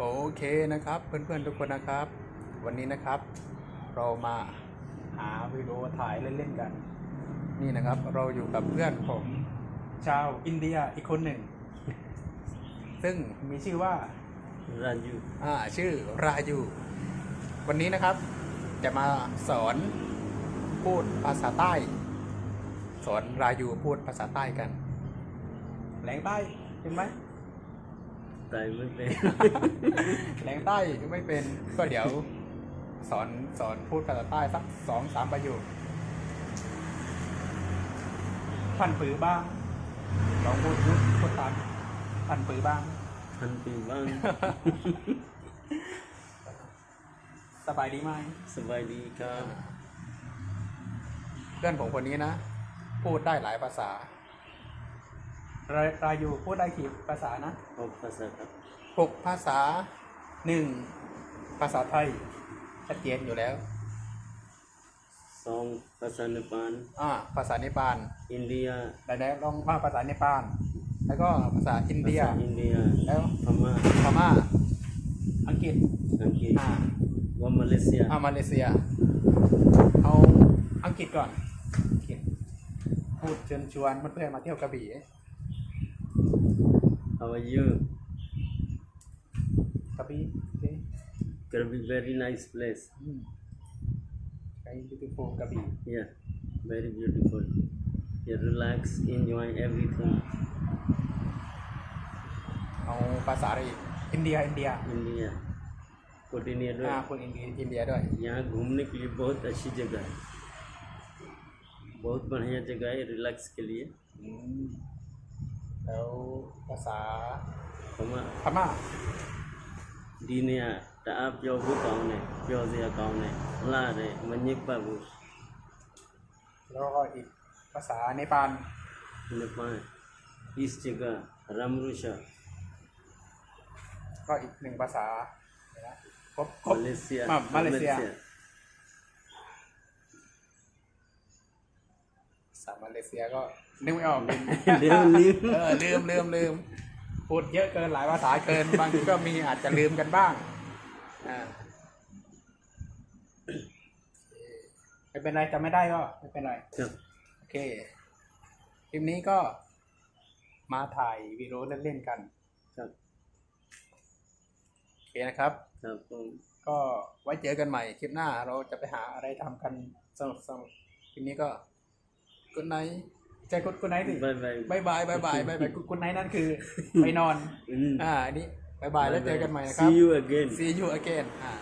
โอเคนะครับเพื่อนๆทุกคนนะครับ วันนี้นะครับ เรามาหาวิดีโอถ่ายเล่นๆกัน นี่นะครับเราอยู่กับเพื่อนผมชาวอินเดียอีกคนหนึ่ง ซึ่งมีชื่อว่ารายูอ่าชื่อรายูวันนี้นะครับ จะมาสอนพูดภาษาใต้ สอนรายูพูดภาษาใต้กันแหลงใต้เห็นไหม ตายไม่เป็นแหลงใต้ไม่เป็นก็เดี๋ยว สอนสอนพูดภาษาใต้สักสองสามประโยคพันปือบ้างลองพูดพูดพูดตามพันปือบ้างพันปีบ้าง สบายดีไหมสบายดีครับเพื่อนผมคนนี้นะ พูดได้หลายภาษา รารายูพูดได้กี่ภาษานะหกภาษาครับหกภาษาหนึ่งภาษาไทยชัดเจนอยู่แล้วสองภาษาเนปาลอ่าภาษาเนปาลอินเดียได้แล้วลองว่าภาษาเนปาลแล้วก็ภาษาอินเดียภาษาอินเดียแล้วพม่าพม่า อังกฤษ อังกฤษอ่าว่ามาเลเซียอ่ามาเลเซีย เอาอังกฤษก่อนอังกฤษพูดเชิญชวนเพื่อนๆมาเที่ยวกระบี่ How are you กระบี่โอเค Krabi very nice place อืม very beautiful กระบี่ yeah very beautiful you relax enjoy everything เอาภาษาอะไรอีกอินเดีย อินเดีย India कोटिनियर อ่าคนอินเดียอินเดียด้วย यहाँ घूमने के लिए बहुत अच्छी जगह है बहुत बढ़िया जगह है रिलैक्स के लिए อืม แล้วภาษาผมว่าพม่า dunia tak pyo bu kaung ne pyo sia kaung ne la de menyik pa bu แล้วก็อีกภาษาเนปาล nepal is jaga ramrusha ก็อีกหนึ่งภาษาเดี๋ยวนะครบครบ malaysia มามาเลเซียาษามาเลเซียก็นึกไม่ออกเดี๋ยวลืมเออลืมลืมลืมพูดเยอะเกินหลายภาษาเกินบางทีก็มีอาจจะลืมกันบ้างอ่าไม่เป็นไรจำไม่ได้ก็ไม่เป็นไรครับโอเคคลิปนี้ก็มาถ่ายวีดีโอเล่นๆกันครับโอเคนะครับครับผมก็ไว้เจอกันใหม่คลิปหน้าเราจะไปหาอะไรทำกันสนุกสนุกคลิปนี้ก็ กดไนท์ใจกดกดไนท์สิบายบายบายบายบายบายบายกดไนท์นั่นคือไปนอน อ่าอันนี้บายบายแล้วเจอกันใหม่นะครับ see you again see you again อ่า